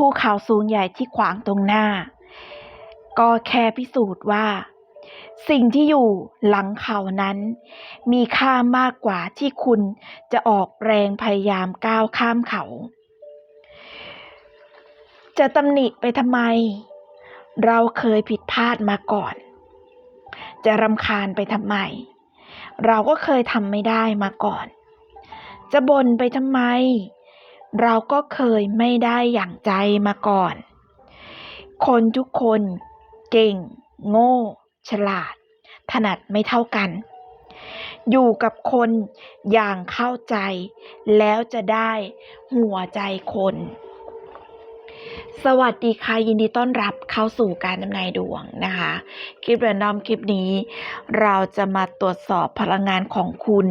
ภูเขาสูงใหญ่ที่ขวางตรงหน้า ก็แค่พิสูจน์ว่า สิ่งที่อยู่หลังเขานั้น มีค่ามากกว่าที่คุณจะออกแรงพยายามก้าวข้ามเขา จะตำหนิไปทำไม เราเคยผิดพลาดมาก่อน จะรำคาญไปทำไม เราก็เคยทำไม่ได้มาก่อน จะบ่นไปทำไม เราก็เคยไม่ได้อย่างใจมาก่อน คนทุกคนเก่ง โง่ ฉลาด ถนัดไม่เท่ากัน อยู่กับคนอย่างเข้าใจ แล้วจะได้หัวใจคน สวัสดีค่ะ ยินดีต้อนรับเข้าสู่การดำนายดวงนะคะ คลิปแรนดอมคลิปนี้ เราจะมาตรวจสอบพลังงานของคุณ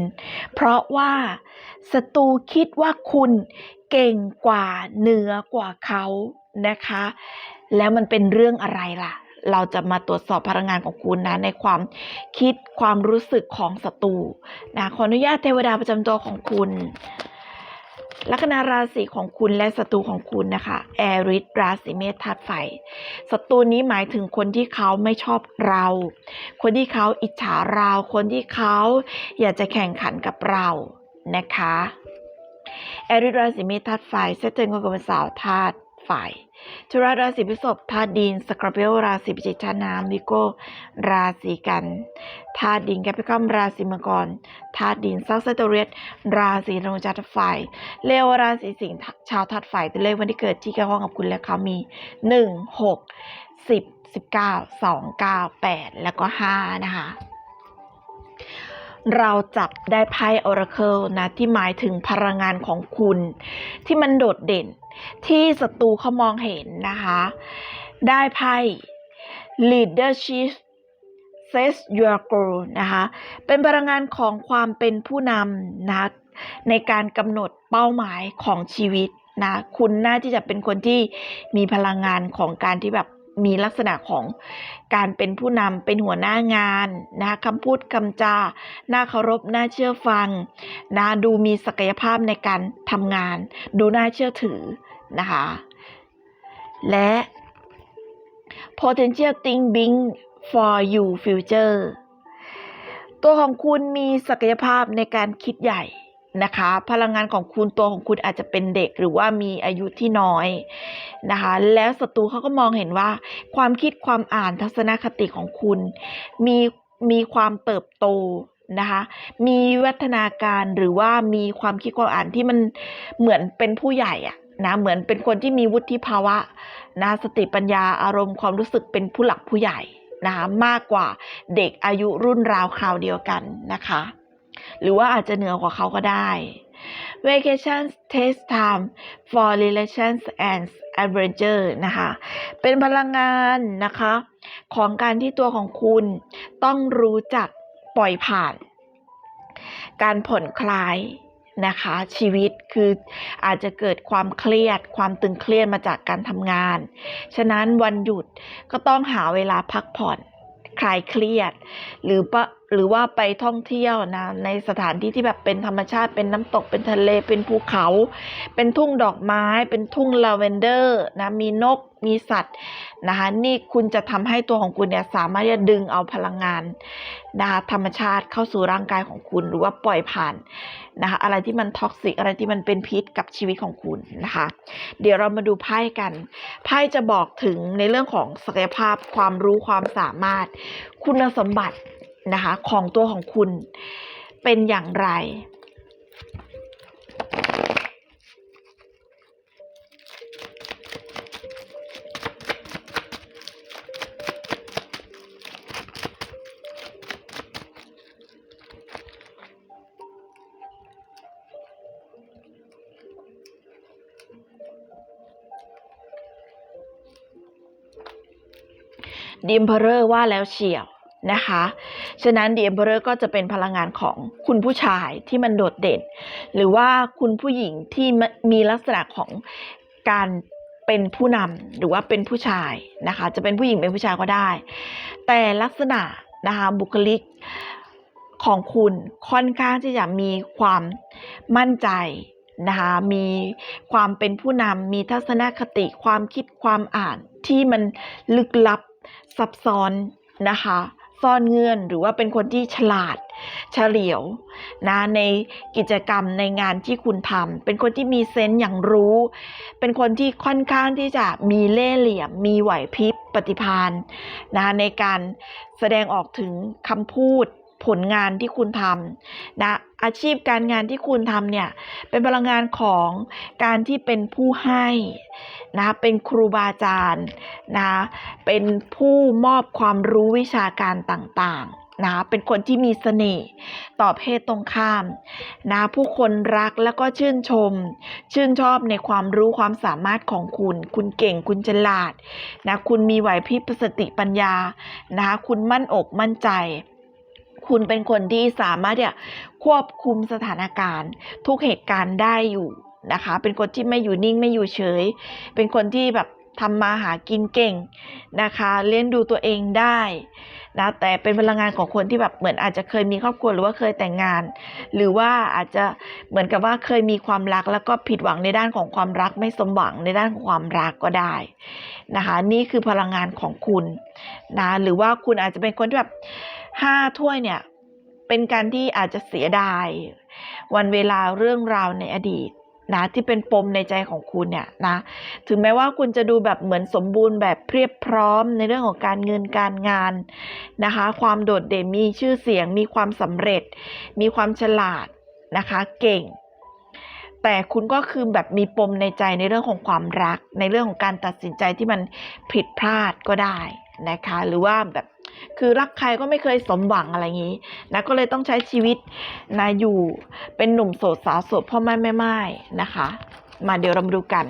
เพราะว่าศัตรูคิดว่าคุณเก่งกว่าเหนือกว่าเขานะคะ แล้วมันเป็นเรื่องอะไรล่ะ เราจะมาตรวจสอบพลังงานของคุณนะ ในความคิดความรู้สึกของศัตรูนะขออนุญาตเทวดาประจำตัวของคุณ ลัคนาราศีของคุณและศัตรูของคุณนะคะแอริสราศีเมษธาตุไฟศัตรูนี้หมายถึงคนที่เขาไม่ชอบเรา คนที่เขาอิจฉาเรา คนที่เขาอยากจะแข่งขันกับเรานะคะแอริสราศีเมษธาตุไฟเซตเตอร์กับวันเสาร์ธาตุ ไฟจุฬาราศีพฤษภธาดินสครเปียวราศีพิจิกธาน้ำวิโก้ราศีกันธาดินแคปิคอมราศีมังกรธาดินซักเซตเรียสราศีธนูจัตไฟเลวราศีสิงห์ชาวธาตุไฟตัวเลขวันที่เกิดที่เกี่ยวข้องกับคุณและเขามีหนึ่งหกสิบสิบเก้าสองเก้าแปดแล้วก็ห้านะคะเราจับได้ไพ่ Oracle นะที่หมายถึงพลังงานของคุณ ที่มันโดดเด่นที่ศัตรูเขามองเห็นนะคะ ได้ไพ่ leadership says your goal นะคะ เป็นพลังงานของความเป็นผู้นำนะในการกำหนดเป้าหมายของชีวิตนะคุณน่าที่จะเป็นคนที่มีพลังงานของการที่แบบมีลักษณะของการเป็นผู้นำเป็นหัวหน้างานนะคำพูดคำจา น่าเคารพ น่าเชื่อฟังนะดูมีศักยภาพในการทำงาน ดูน่าเชื่อถือ นะคะ และ potential thinking for you future ตัวของคุณมีศักยภาพในการคิดใหญ่นะคะ พลังงานของคุณตัวของคุณอาจจะเป็นเด็กหรือว่ามีอายุที่น้อยนะคะ แล้วศัตรูเขาก็มองเห็นว่า ความคิดความอ่านทัศนคติของคุณ มีมีความเติบโตนะคะมีวัฒนาการหรือว่ามีความคิดความอ่านที่มันเหมือนเป็นผู้ใหญ่อะ นะเหมือนเป็นคนที่มีวุฒิภาวะนะสติปัญญาอารมณ์ความรู้สึกเป็นผู้หลักผู้ใหญ่นะคะมากกว่าเด็กอายุรุ่นราวคราวเดียวกันนะคะ หรือว่าอาจจะเหนือกว่าเขาก็ได้ Vacation takes time for relations and adventure นะคะ เป็นพลังงานนะคะ ของการที่ตัวของคุณต้องรู้จักปล่อยผ่าน การผ่อนคลาย นะคะชีวิตคืออาจจะเกิดความเครียด ความตึงเครียดมาจากการทำงาน ฉะนั้นวันหยุดก็ต้องหาเวลาพักผ่อนคลายเครียด หรือปะหรือว่าไปท่องเที่ยวนะในสถานที่ที่แบบเป็นธรรมชาติเป็นน้ำตกเป็นทะเลเป็นภูเขา เป็นทุ่งดอกไม้ เป็นทุ่งลาเวนเดอร์นะมีนก มีสัตว์นะคะนี่คุณจะทำให้ตัวของคุณเนี่ยสามารถที่จะดึงเอาพลังงานนะคะธรรมชาติเข้าสู่ร่างกายของคุณหรือว่าปล่อยผ่านนะคะอะไรที่มันท็อกซิกอะไรที่มันเป็นพิษกับชีวิตของคุณนะคะเดี๋ยวเรามาดูไพ่กันไพ่จะบอกถึงในเรื่องของศักยภาพความรู้ความสามารถ คุณสมบัตินะคะของตัวของคุณเป็นอย่างไร ดิมเพอร์ว่าแล้วเฉียวนะคะ ฉะนั้นดิมเพอร์ก็จะเป็นพลังงานของคุณผู้ชายที่มันโดดเด่น หรือว่าคุณผู้หญิงที่มีลักษณะของการเป็นผู้นำหรือว่าเป็นผู้ชายนะคะ จะเป็นผู้หญิงเป็นผู้ชายก็ได้ แต่ลักษณะนะคะบุคลิกของคุณค่อนข้างที่จะมีความมั่นใจนะคะมีความเป็นผู้นำมีทัศนคติความคิดความอ่านที่มันลึกลับ ซับซ้อนนะคะซ่อนเงื่อนหรือว่าเป็นคนที่ฉลาดเฉลียวนะในกิจกรรมในงานที่คุณทำเป็นคนที่มีเซนส์อย่างรู้ เป็นคนที่ค่อนข้างที่จะมีเล่ห์เหลี่ยม มีไหวพริบปฏิพานนะในการแสดงออกถึงคำพูด ผลงานที่คุณทำนะอาชีพการงานที่คุณทำเนี่ยเป็นพลังงานของการที่เป็นผู้ให้นะเป็นครูบาอาจารย์นะเป็นผู้มอบความรู้วิชาการต่างๆนะเป็นคนที่มีเสน่ห์ต่อเพศตรงข้ามนะผู้คนรักแล้วก็ชื่นชม ชื่นชอบในความรู้ความสามารถของคุณ คุณเก่งคุณฉลาดนะคุณมีไหวพริบสติปัญญานะคะคุณมั่นอกมั่นใจ คุณเป็นคนที่สามารถเนี่ยควบคุมสถานการณ์ ทุกเหตุการณ์ได้อยู่นะคะ เป็นคนที่ไม่อยู่นิ่งไม่อยู่เฉย เป็นคนที่แบบทำมาหากินเก่งนะคะเลี้ยงดูตัวเองได้นะแต่เป็นพลังงานของคนที่แบบเหมือนอาจจะเคยมีครอบครัวหรือว่าเคยแต่งงาน หรือว่าอาจจะเหมือนกับว่าเคยมีความรักแล้วก็ผิดหวังในด้านของความรัก ไม่สมหวังในด้านของความรักก็ได้นะคะ นี่คือพลังงานของคุณนะหรือว่าคุณอาจจะเป็นคนที่แบบ ห้าถ้วยเนี่ย เป็นการที่อาจจะเสียดาย วันเวลาเรื่องราวในอดีตนะที่เป็นปมในใจของคุณเนี่ยนะถึงแม้ว่าคุณจะดูแบบเหมือนสมบูรณ์แบบเพียบพร้อมในเรื่องของการเงินการงานนะคะ ความโดดเด่นมีชื่อเสียง มีความสำเร็จ มีความฉลาดนะคะ เก่ง แต่คุณก็คือแบบมีปมในใจในเรื่องของความรัก ในเรื่องของการตัดสินใจที่มันผิดพลาดก็ได้นะคะ หรือว่าแบบ คือรักใครก็ไม่เคยสมหวังอะไรอย่างนี้นะก็เลยต้องใช้ชีวิตนะอยู่เป็นหนุ่มโสดสาวโสดพ่อแม่แม่ไม้นะคะ มาเดี๋ยวเรามาดูกัน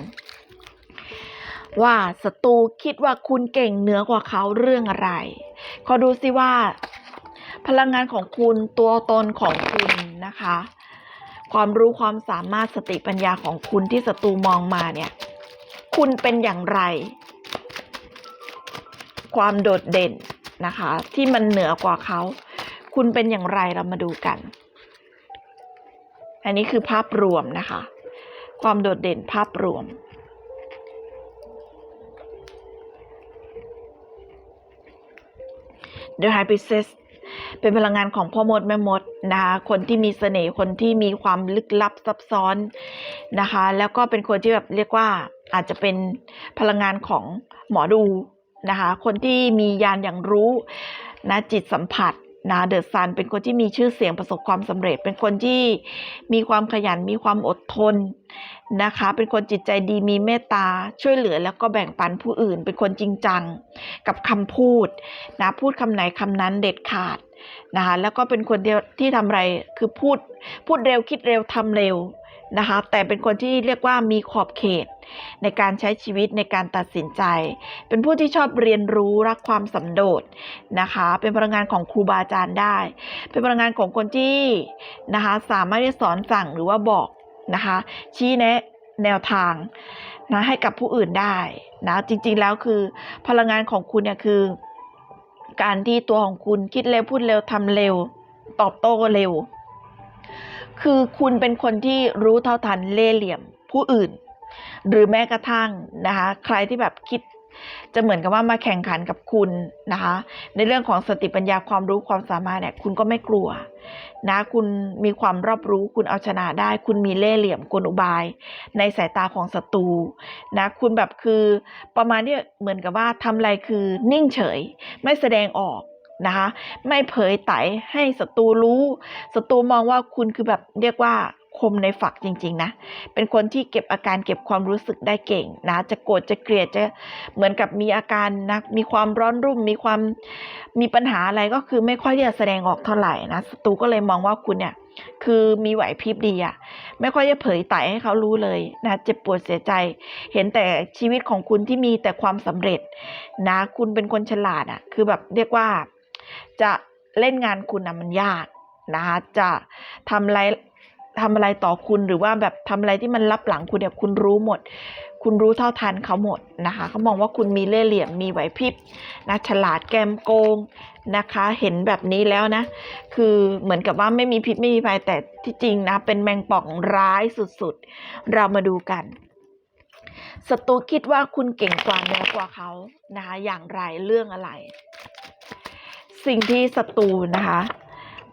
ว่าศัตรูคิดว่าคุณเก่งเหนือกว่าเขาเรื่องอะไรขอดูซิว่า พลังงานของคุณตัวตนของคุณนะคะ ความรู้ความสามารถสติปัญญาของคุณที่ศัตรูมองมาเนี่ย คุณเป็นอย่างไร ความโดดเด่น นะคะ ที่มันเหนือกว่าเขา คุณเป็นอย่างไรเรามาดูกัน อันนี้คือภาพรวมนะคะ ความโดดเด่นภาพรวม The High Priestess เป็นพลังงานของพ่อมดแม่มดนะคะคนที่มีเสน่ห์คนที่มีความลึกลับซับซ้อนนะคะ แล้วก็เป็นคนที่แบบเรียกว่าอาจจะเป็นพลังงานของหมอดู นะคะ คนที่มียานอย่างรู้นะจิตสัมผัสนะเดอะซันเป็นคนที่มีชื่อเสียงประสบความสำเร็จ เป็นคนที่มีความขยันมีความอดทนนะคะ เป็นคนจิตใจดีมีเมตตาช่วยเหลือแล้วก็แบ่งปันผู้อื่น เป็นคนจริงจังกับคำพูดนะพูดคำไหนคำนั้นเด็ดขาดนะคะแล้วก็เป็นคนที่ที่ทำอะไรคือพูดพูดเร็วคิดเร็วทำเร็ว นะคะ แต่เป็นคนที่เรียกว่ามีขอบเขต ในการใช้ชีวิตในการตัดสินใจ เป็นผู้ที่ชอบเรียนรู้รักความสันโดษนะคะ เป็นพลังงานของครูบาอาจารย์ได้ เป็นพลังงานของคนที่นะคะสามารถที่สอนสั่งหรือว่าบอกนะคะ ชี้แนะแนวทางนะให้กับผู้อื่นได้นะจริงๆแล้วคือพลังงานของคุณเนี่ยคือ การที่ตัวของคุณคิดเร็วพูดเร็วทำเร็ว ตอบโต้เร็ว คือคุณเป็นคนที่รู้เท่าทันเล่เหลี่ยมผู้อื่น หรือแม้กระทั่งนะคะใครที่แบบคิดจะเหมือนกับว่ามาแข่งขันกับคุณนะคะ ในเรื่องของสติปัญญาความรู้ความสามารถเนี่ยคุณก็ไม่กลัวนะคุณมีความรอบรู้คุณเอาชนะได้ คุณมีเล่ห์เหลี่ยมกลอุบาย ในสายตาของศัตรูนะคุณแบบคือประมาณที่เหมือนกับว่าทำอะไรคือนิ่งเฉย ไม่แสดงออก นะคะ ไม่เผยไตให้ศัตรูรู้ศัตรูมองว่าคุณคือแบบเรียกว่าคมในฝักจริง ๆ นะ เป็นคนที่เก็บอาการเก็บความรู้สึกได้เก่งนะ จะโกรธจะเกลียดจะเหมือนกับมีอาการนะ มีความร้อนรุ่ม มีความมีปัญหาอะไรก็คือไม่ค่อยที่จะแสดงออกเท่าไหร่นะศัตรูก็เลยมองว่าคุณเนี่ยคือมีไหวพริบดีอะไม่ค่อยจะเผยไตให้เขารู้เลยนะเจ็บปวดเสียใจ เห็นแต่ชีวิตของคุณที่มีแต่ความสำเร็จนะ คุณเป็นคนฉลาดอะคือแบบเรียกว่า จะเล่นงานคุณอะมันยากนะคะจะทำอะไรทำอะไรต่อคุณหรือว่าแบบทำอะไรที่มันลับหลังคุณเนี่ยคุณรู้หมด คุณรู้เท่าทันเขาหมดนะคะเขามองว่าคุณมีเล่ห์เหลี่ยมมีไหวพริบนะฉลาดแกมโกงนะคะ เห็นแบบนี้แล้วนะ คือเหมือนกับว่าไม่มีพิษไม่มีภัยแต่ที่จริงนะ เป็นแมงป่องร้ายสุดๆ เรามาดูกันศัตรูคิดว่าคุณเก่งกว่าเหนือกว่าเขานะคะอย่างไรเรื่องอะไร สิ่งที่ศัตรูนะคะ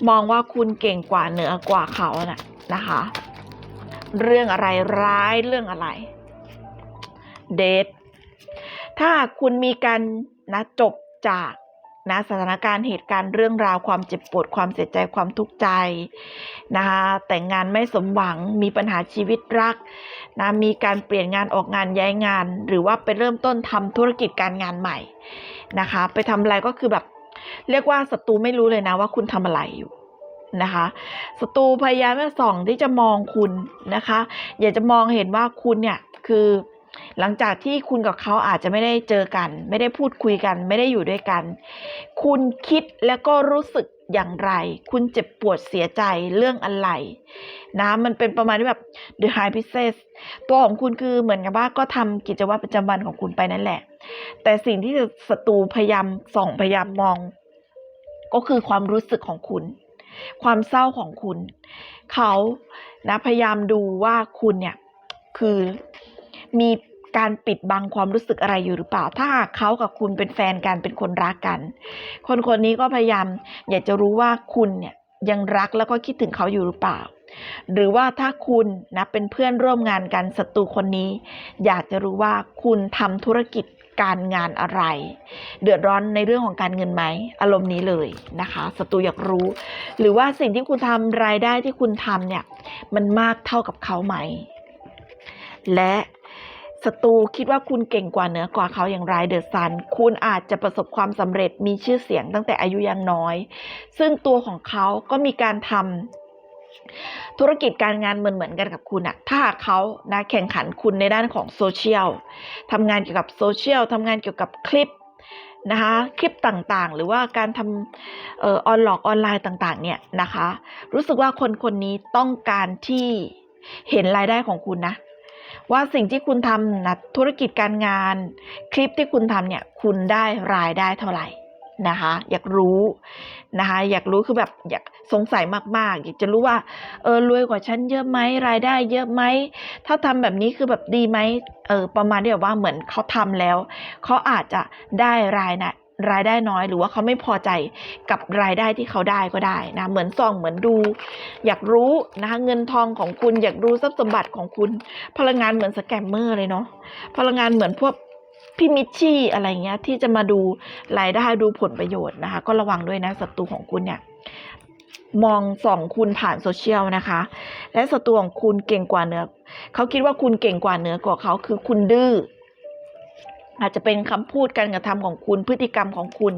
มองว่าคุณเก่งกว่าเหนือกว่าเขาน่ะนะคะ เรื่องอะไรร้ายเรื่องอะไรเดทถ้าคุณมีการนะจบจากนะสถานการณ์เหตุการณ์เรื่องราวความเจ็บปวดความเสียใจความทุกข์ใจนะคะแต่งงานไม่สมหวังมีปัญหาชีวิตรักนะมีการเปลี่ยนงานออกงานย้ายงาน หรือว่าไปเริ่มต้นทำธุรกิจการงานใหม่นะคะ ไปทำอะไรก็คือแบบ เรียกว่าศัตรูไม่รู้เลยนะว่าคุณทำอะไรอยู่นะคะศัตรูพยายามจะส่องที่จะมองคุณนะคะ อยากจะมองเห็นว่าคุณเนี่ยคือหลังจากที่คุณกับเขาอาจจะไม่ได้เจอกัน ไม่ได้พูดคุยกัน ไม่ได้อยู่ด้วยกัน คุณคิดแล้วก็รู้สึก อย่างไร คุณเจ็บปวดเสียใจเรื่องอะไรนะมันเป็นประมาณที่แบบ the high pieces ตัวของคุณคือเหมือนกับว่าก็ทำกิจวัตรประจำวันของคุณไปนั่นแหละ แต่สิ่งที่ศัตรูพยายามส่องพยายามมอง ก็คือความรู้สึกของคุณ ความเศร้าของคุณ เขานะพยายามดูว่าคุณเนี่ยคือมี การปิดบังความรู้สึกอะไรอยู่หรือเปล่า ถ้าหากเขากับคุณเป็นแฟนกันเป็นคนรักกัน คนคนนี้ก็พยายามอยากจะรู้ว่าคุณเนี่ยยังรักแล้วก็คิดถึงเขาอยู่หรือเปล่า หรือว่าถ้าคุณนะเป็นเพื่อนร่วมงานกันศัตรูคนนี้ อยากจะรู้ว่าคุณทำธุรกิจการงานอะไร เดือดร้อนในเรื่องของการเงินไหมอารมณ์นี้เลยนะคะศัตรูอยากรู้ หรือว่าสิ่งที่คุณทำรายได้ที่คุณทำเนี่ยมันมากเท่ากับเขาไหม และ ศัตรูคิดว่าคุณเก่งกว่าเหนือกว่าเขาอย่างไรเดอะซัน คุณอาจจะประสบความสำเร็จมีชื่อเสียงตั้งแต่อายุยังน้อย ซึ่งตัวของเขาก็มีการทำธุรกิจการงานเหมือนเหมือนกันกับคุณอะถ้าเขานะแข่งขันคุณในด้านของโซเชียลทำงานเกี่ยวกับโซเชียลทำงานเกี่ยวกับคลิปนะคะคลิปต่างๆ หรือว่าการทำเออออนหลอกออนไลน์ต่างๆ เนี่ยนะคะ รู้สึกว่าคนคนนี้ต้องการที่เห็นรายได้ของคุณนะ ว่าสิ่งที่คุณทำนะธุรกิจการงาน คลิปที่คุณทำเนี่ยคุณได้รายได้เท่าไหร่นะคะ อยากรู้นะคะ อยากรู้คือแบบอยากสงสัยมาก ๆ อยากจะรู้ว่าเออรวยกว่าฉันเยอะไหมรายได้เยอะไหมถ้าทำแบบนี้คือแบบดีไหมเออประมาณที่แบบว่าเหมือนเขาทำแล้วเขาอาจจะได้รายนะ รายได้น้อย หรือว่าเขาไม่พอใจกับรายได้ที่เขาได้ก็ได้นะเหมือนส่องเหมือนดู อยากรู้นะคะเงินทองของคุณ อยากรู้ทรัพย์สมบัติของคุณ พลังงานเหมือนสแกมเมอร์เลยเนาะพลังงานเหมือนพวกพี่มิชชี่อะไรเงี้ยที่จะมาดูรายได้ดูผลประโยชน์นะคะ ก็ระวังด้วยนะศัตรูของคุณเนี่ยมองส่องคุณผ่านโซเชียลนะคะ และศัตรูของคุณเก่งกว่าเนื้อเขาคิดว่าคุณเก่งกว่าเนื้อกว่าเขาคือคุณดื้อ อาจจะเป็นคำพูดการกระทำของคุณพฤติกรรมของคุณ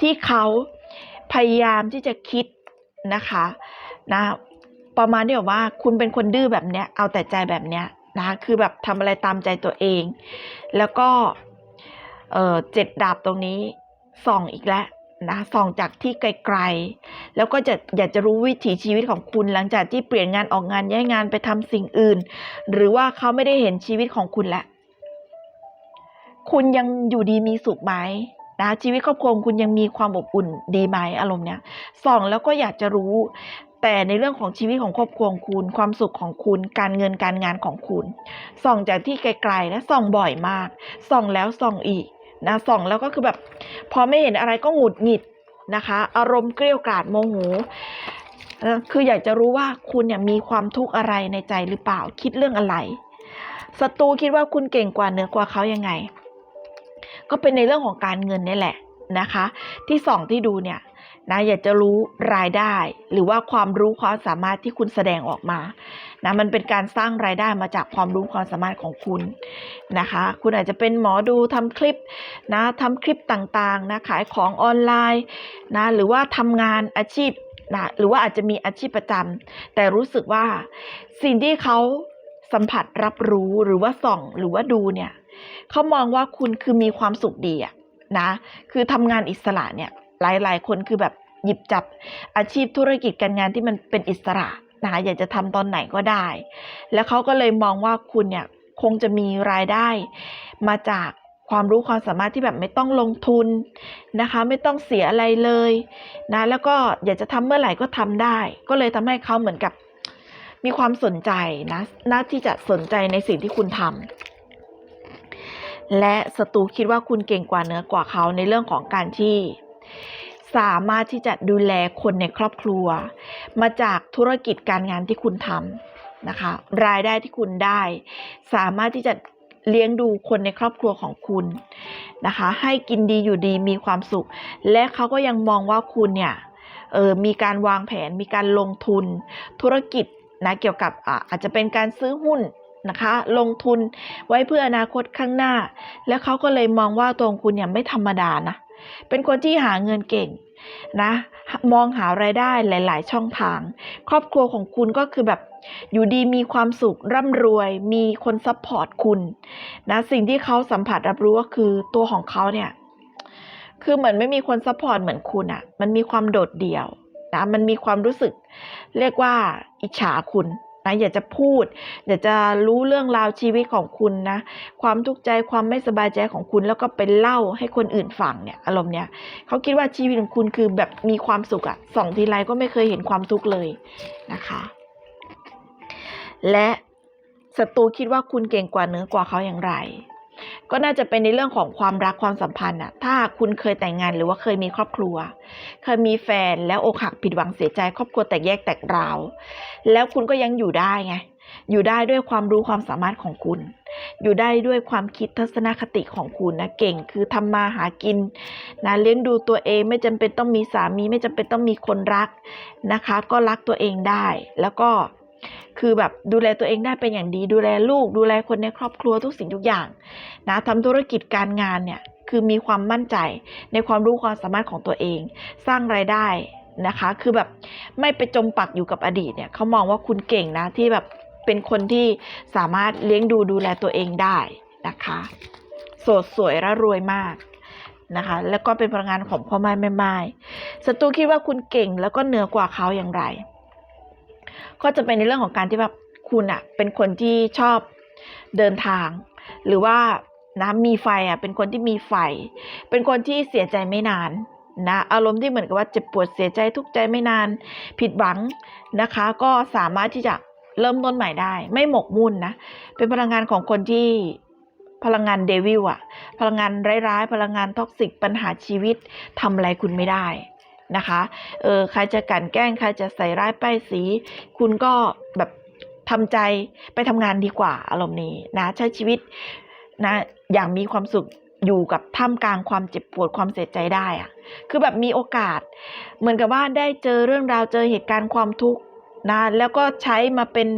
ที่เขาพยายามที่จะคิดนะคะนะประมาณที่แบบว่าคุณเป็นคนดื้อแบบเนี้ยเอาแต่ใจแบบเนี้ยนะคือแบบทำอะไรตามใจตัวเอง แล้วก็เออเจ็ดดาบตรงนี้ส่องอีกแล้วนะส่องจากที่ไกลๆ แล้วก็จะอยากจะรู้วิถีชีวิตของคุณหลังจากที่เปลี่ยนงานออกงานย้ายงานไปทำสิ่งอื่น หรือว่าเขาไม่ได้เห็นชีวิตของคุณแล้ว คุณยังอยู่ดีมีสุขไหมนะชีวิตครอบครัวคุณยังมีความอบอุ่นดีไหมอารมณ์เนี้ยส่องแล้วก็อยากจะรู้ แต่ในเรื่องของชีวิตของครอบครัวคุณ ความสุขของคุณ การเงินการงานของคุณ ส่องจากที่ไกลๆและส่องบ่อยมาก ส่องแล้วส่องอีกนะส่องแล้วก็คือแบบ พอไม่เห็นอะไรก็หงุดหงิดนะคะ อารมณ์เกรี้ยวกราดโมโหคืออยากจะรู้ว่าคุณเนี่ยมีความทุกข์อะไรในใจหรือเปล่าคิดเรื่องอะไรศัตรูคิดว่าคุณเก่งกว่าเหนือกว่าเขายังไง ก็เป็นในเรื่องของการเงินนี่แหละนะคะ ที่สองที่ดูเนี่ยนะอยากจะรู้รายได้ หรือว่าความรู้ความสามารถที่คุณแสดงออกมานะมันเป็นการสร้างรายได้มาจากความรู้ความสามารถของคุณนะคะ คุณอาจจะเป็นหมอดูทำคลิปนะทำคลิปต่างๆนะขายของออนไลน์นะหรือว่าทำงานอาชีพนะหรือว่าอาจจะมีอาชีพประจำแต่รู้สึกว่าสิ่งที่เขาสัมผัสรับรู้หรือว่าส่องหรือว่าดูเนี่ย เขามองว่าคุณคือมีความสุขดีอะนะ คือทำงานอิสระเนี่ย หลายๆ คนคือแบบหยิบจับอาชีพธุรกิจการงานที่มันเป็นอิสระนะคะอยากจะทำตอนไหนก็ได้ แล้วเขาก็เลยมองว่าคุณเนี่ยคงจะมีรายได้มาจากความรู้ความสามารถที่แบบไม่ต้องลงทุนนะคะ ไม่ต้องเสียอะไรเลยนะแล้วก็อยากจะทำเมื่อไหร่ก็ทำได้ ก็เลยทำให้เขาเหมือนกับมีความสนใจนะน่าที่จะสนใจในสิ่งที่คุณทำ และศัตรูคิดว่าคุณเก่งกว่าเหนือกว่าเขาในเรื่องของการที่สามารถที่จะดูแลคนในครอบครัว มาจากธุรกิจการงานที่คุณทำนะคะ รายได้ที่คุณได้ สามารถที่จะเลี้ยงดูคนในครอบครัวของคุณนะคะ ให้กินดีอยู่ดีมีความสุข และเขาก็ยังมองว่าคุณเนี่ยเออมีการวางแผนมีการลงทุนธุรกิจนะเกี่ยวกับออาจจะเป็นการซื้อหุ้น นะคะ ลงทุนไว้เพื่ออนาคตข้างหน้า แล้วเขาก็เลยมองว่าตัวคุณเนี่ยไม่ธรรมดานะ เป็นคนที่หาเงินเก่งนะมองหารายได้หลาย ๆ ช่องทาง ครอบครัวของคุณก็คือแบบอยู่ดีมีความสุขร่ำรวย มีคนซัพพอร์ตคุณนะสิ่งที่เขาสัมผัสรับรู้ก็คือตัวของเขาเนี่ยคือเหมือนไม่มีคนซัพพอร์ตเหมือนคุณอะ่ะมันมีความโดดเดี่ยวนะมันมีความรู้สึก เรียกว่าอิจฉาคุณ นะอยากจะพูด อยากจะรู้เรื่องราวชีวิตของคุณนะ ความทุกข์ใจความไม่สบายใจของคุณแล้วก็ไปเล่าให้คนอื่นฟังเนี่ยอารมณ์เนี่ยเขาคิดว่าชีวิตของคุณคือแบบมีความสุขอะส่องทีไรก็ไม่เคยเห็นความทุกข์เลยนะคะ และศัตรูคิดว่าคุณเก่งกว่าเหนือกว่าเขาอย่างไร ก็น่าจะเป็นในเรื่องของความรักความสัมพันธ์อะถ้าคุณเคยแต่งงานหรือว่าเคยมีครอบครัว เคยมีแฟนแล้วอกหักผิดหวังเสียใจ ครอบครัวแตกแยกแตกราว แล้วคุณก็ยังอยู่ได้ไง อยู่ได้ด้วยความรู้ความสามารถของคุณ อยู่ได้ด้วยความคิดทัศนคติของคุณนะเก่ง คือทำมาหากินนะเลี้ยงดูตัวเองไม่จำเป็นต้องมีสามี ไม่จำเป็นต้องมีคนรักนะคะ ก็รักตัวเองได้แล้วก็ คือแบบดูแลตัวเองได้เป็นอย่างดี ดูแลลูก ดูแลคนในครอบครัวทุกสิ่งทุกอย่างนะทำธุรกิจการงานเนี่ยคือมีความมั่นใจในความรู้ความสามารถของตัวเอง สร้างรายได้นะคะ คือแบบไม่ไปจมปักอยู่กับอดีตเนี่ยเขามองว่าคุณเก่งนะที่แบบเป็นคนที่สามารถเลี้ยงดูดูแลตัวเองได้นะคะ โสดสวยและรวยมากนะคะ แล้วก็เป็นพลังงานของพ่อไม้แม่ไม้ศัตรูคิดว่าคุณเก่งแล้วก็เหนือกว่าเขาอย่างไร ก็จะเป็นในเรื่องของการที่แบบคุณอะเป็นคนที่ชอบเดินทาง หรือว่านะมีไฟอะเป็นคนที่มีไฟ เป็นคนที่เสียใจไม่นานนะอารมณ์ที่เหมือนกับว่าเจ็บปวดเสียใจทุกใจไม่นาน ผิดหวังนะคะ ก็สามารถที่จะเริ่มต้นใหม่ได้ ไม่หมกมุ่นนะ เป็นพลังงานของคนที่พลังงานเดวิลอะพลังงานร้ายๆ พลังงานท็อกซิกปัญหาชีวิตทำอะไรคุณไม่ได้ นะคะ เออใครจะกลั่นแกล้งใครจะใส่ร้ายป้ายสี คุณก็แบบทำใจไปทำงานดีกว่าอารมณ์นี้นะใช้ชีวิตนะอย่างมีความสุขอยู่กับท่ามกลางความเจ็บปวดความเสียใจได้อะคือแบบมีโอกาส เหมือนกับว่าได้เจอเรื่องราวเจอเหตุการณ์ความทุกข์นะแล้วก็ใช้มาเป็น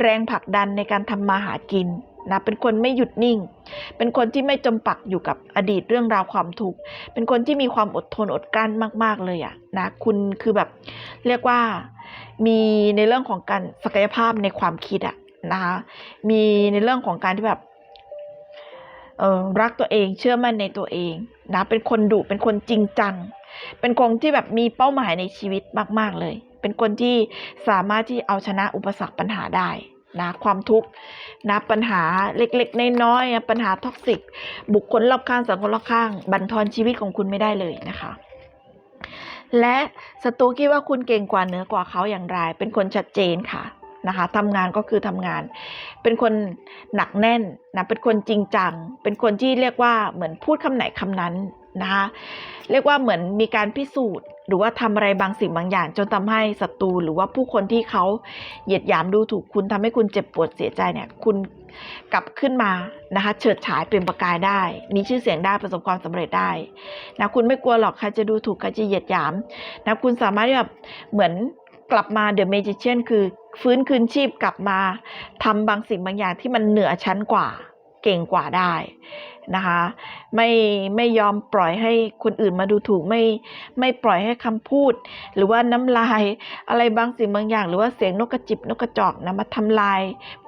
แรงผลักดันในการทำมาหากิน นะเป็นคนไม่หยุดนิ่ง เป็นคนที่ไม่จมปักอยู่กับอดีตเรื่องราวความทุกข์เป็นคนที่มีความอดทนอดกลั้นมาก ๆ เลยอะนะคุณคือแบบ เรียกว่ามีในเรื่องของการศักยภาพในความคิดอะนะคะมีในเรื่องของการที่แบบเออรักตัวเองเชื่อมั่นในตัวเองนะเป็นคนดุเป็นคนจริงจัง เป็นคนที่แบบมีเป้าหมายในชีวิตมาก ๆ เลย เป็นคนที่สามารถที่เอาชนะอุปสรรคปัญหาได้ นะความทุกข์นะปัญหาเล็กๆน้อยๆปัญหาท็อกซิก บุคคลรอบข้างสังคมรอบข้าง บั่นทอนชีวิตของคุณไม่ได้เลยนะคะและศัตรูคิดว่าคุณเก่งกว่าเหนือกว่าเขาอย่างไร เป็นคนชัดเจนค่ะนะคะทำงานก็คือทำงาน เป็นคนหนักแน่นนะเป็นคนจริงจัง เป็นคนที่เรียกว่าเหมือนพูดคำไหนคำนั้นนะคะเรียกว่าเหมือนมีการพิสูจน์ หรือว่าทำอะไรบางสิ่งบางอย่าง จนทำให้ศัตรูหรือว่าผู้คนที่เขาเหยียดหยามดูถูกคุณทำให้คุณเจ็บปวดเสียใจเนี่ยคุณกลับขึ้นมานะคะเฉิดฉายเปล่งประกายได้ มีชื่อเสียงได้ประสบความสำเร็จได้นะคุณไม่กลัวหรอกใครจะดูถูกใครจะเหยียดหยามนะคุณสามารถแบบเหมือนกลับมาเดอะเมจิเชียนคือฟื้นคืนชีพกลับมาทำบางสิ่งบางอย่างที่มันเหนือชั้นกว่า ก่งกว่าได้นะคะ ไม่ไม่ยอมปล่อยให้คนอื่นมาดูถูกไม่ไม่ปล่อยให้คำพูด หรือว่าน้ำลายอะไรบางสิ่งบางอย่าง หรือว่าเสียงนกกระจิบนกกระจอกนะมาทำลาย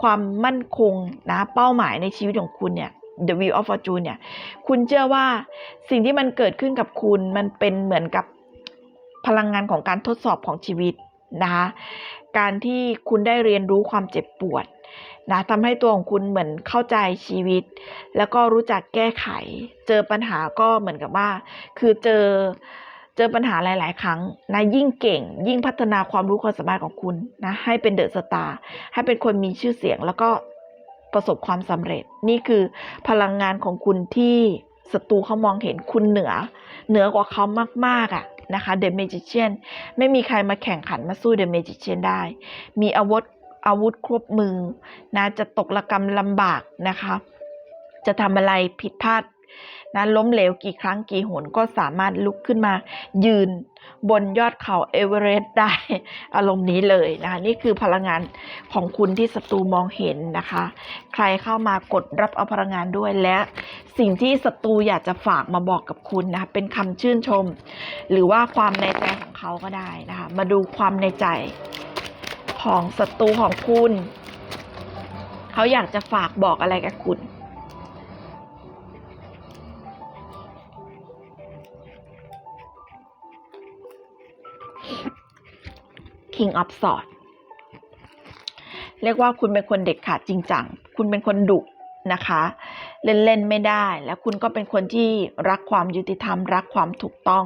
ความมั่นคงนะเป้าหมายในชีวิตของคุณเนี่ย The Wheel of Fortune เนี่ย คุณเชื่อว่าสิ่งที่มันเกิดขึ้นกับคุณมันเป็นเหมือนกับพลังงานของการทดสอบของชีวิตนะคะ การที่คุณได้เรียนรู้ความเจ็บปวด นะทำให้ตัวของคุณเหมือนเข้าใจชีวิต แล้วก็รู้จักแก้ไข เจอปัญหาก็เหมือนกับว่า คือเจอเจอปัญหาหลาย ๆ ครั้งนะยิ่งเก่ง ยิ่งพัฒนาความรู้ความสามารถของคุณนะให้เป็นเดอะสตาร์ให้เป็นคนมีชื่อเสียง แล้วก็ประสบความสำเร็จ นี่คือพลังงานของคุณที่ศัตรูเขามองเห็นคุณเหนือ เหนือกว่าเขามาก ๆ อะนะคะ The Magician ไม่มีใครมาแข่งขันมาสู้ The Magician ได้ มีอาวุธ อาวุธครบมือนะจะตกระกรรมลำบากนะคะ จะทำอะไรผิดพลาดนะล้มเหลวกี่ครั้งกี่หนก็สามารถลุกขึ้นมา ยืนบนยอดเขาเอเวอเรสต์ได้อารมณ์นี้เลยนะคะนี่คือพลังงานของคุณที่ศัตรูมองเห็นนะคะ ใครเข้ามากดรับเอาพลังงานด้วยและสิ่งที่ศัตรูอยากจะฝากมาบอกกับคุณนะคะเป็นคำชื่นชม หรือว่าความในใจของเขาก็ได้นะคะมาดูความในใจ ของศัตรูของคุณ เขาอยากจะฝากบอกอะไรกับคุณ King of Swords เรียกว่าคุณเป็นคนเด็ดขาดจริงจัง คุณเป็นคนดุนะคะ เล่น ๆ ไม่ได้ แล้วคุณก็เป็นคนที่รักความยุติธรรม รักความถูกต้อง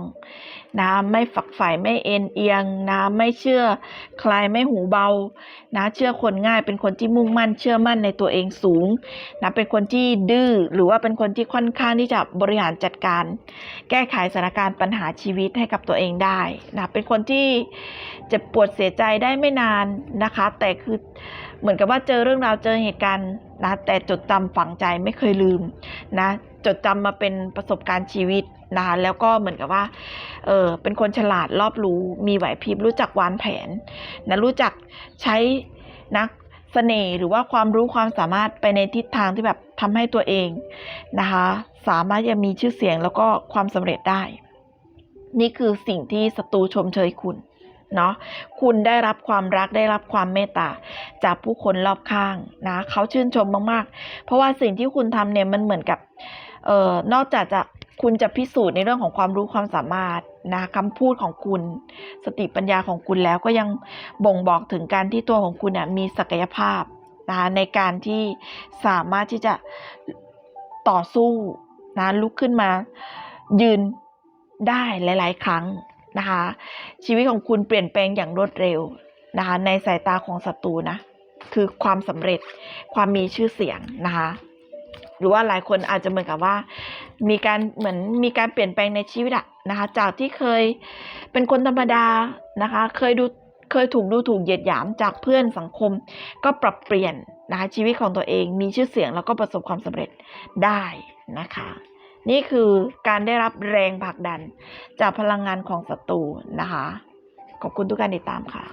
นะไม่ฝักใฝ่ไม่เอ็นเอียงนะไม่เชื่อใครไม่หูเบานะเชื่อคนง่ายเป็นคนที่มุ่งมั่นเชื่อมั่นในตัวเองสูงนะเป็นคนที่ดื้อหรือว่าเป็นคนที่ค่อนข้างที่จะบริหารจัดการ แก้ไขสถานการณ์ปัญหาชีวิตให้กับตัวเองได้นะเป็นคนที่เจ็บปวดเสียใจได้ไม่นานนะคะ แต่คือเหมือนกับว่าเจอเรื่องราวเจอเหตุการณ์นะแต่จดจำฝังใจไม่เคยลืมนะจดจำมาเป็นประสบการณ์ชีวิต นะคะแล้วก็เหมือนกับว่า เออเป็นคนฉลาดรอบรู้ มีไหวพริบรู้จักวางแผนนะรู้จักใช้นะเสน่ห์หรือว่าความรู้ความสามารถไปในทิศทางที่แบบทำให้ตัวเองนะคะสามารถจะมีชื่อเสียงแล้วก็ความสำเร็จได้ นี่คือสิ่งที่ศัตรูชมเชยคุณเนาะคุณได้รับความรักได้รับความเมตตาจากผู้คนรอบข้างนะเขาชื่นชมมาก ๆ เพราะว่าสิ่งที่คุณทำเนี่ยมันเหมือนกับเอ่อนอกจากจะ คุณจะพิสูจน์ในเรื่องของความรู้ความสามารถนะคำพูดของคุณ สติปัญญาของคุณแล้วก็ยังบ่งบอกถึงการที่ตัวของคุณเนี่ยมีศักยภาพนะในการที่สามารถที่จะต่อสู้นะลุกขึ้นมายืนได้หลาย ๆ ครั้งนะคะชีวิตของคุณเปลี่ยนแปลงอย่างรวดเร็วนะคะในสายตาของศัตรูนะคือความสำเร็จความมีชื่อเสียงนะคะ รือว่าหลายคนอาจจะเหมือนกับว่า มีการเหมือนมีการเปลี่ยนแปลงในชีวิตอะนะคะ จากที่เคยเป็นคนธรรมดานะคะ เคยดูเคยถูกดูถูกเหยียดหยามจากเพื่อนสังคม ก็ปรับเปลี่ยนนะคะชีวิตของตัวเองมีชื่อเสียงแล้วก็ประสบความสำเร็จได้นะคะ นี่คือการได้รับแรงผลักดันจากพลังงานของศัตรูนะคะ ขอบคุณทุกการติดตามค่ะ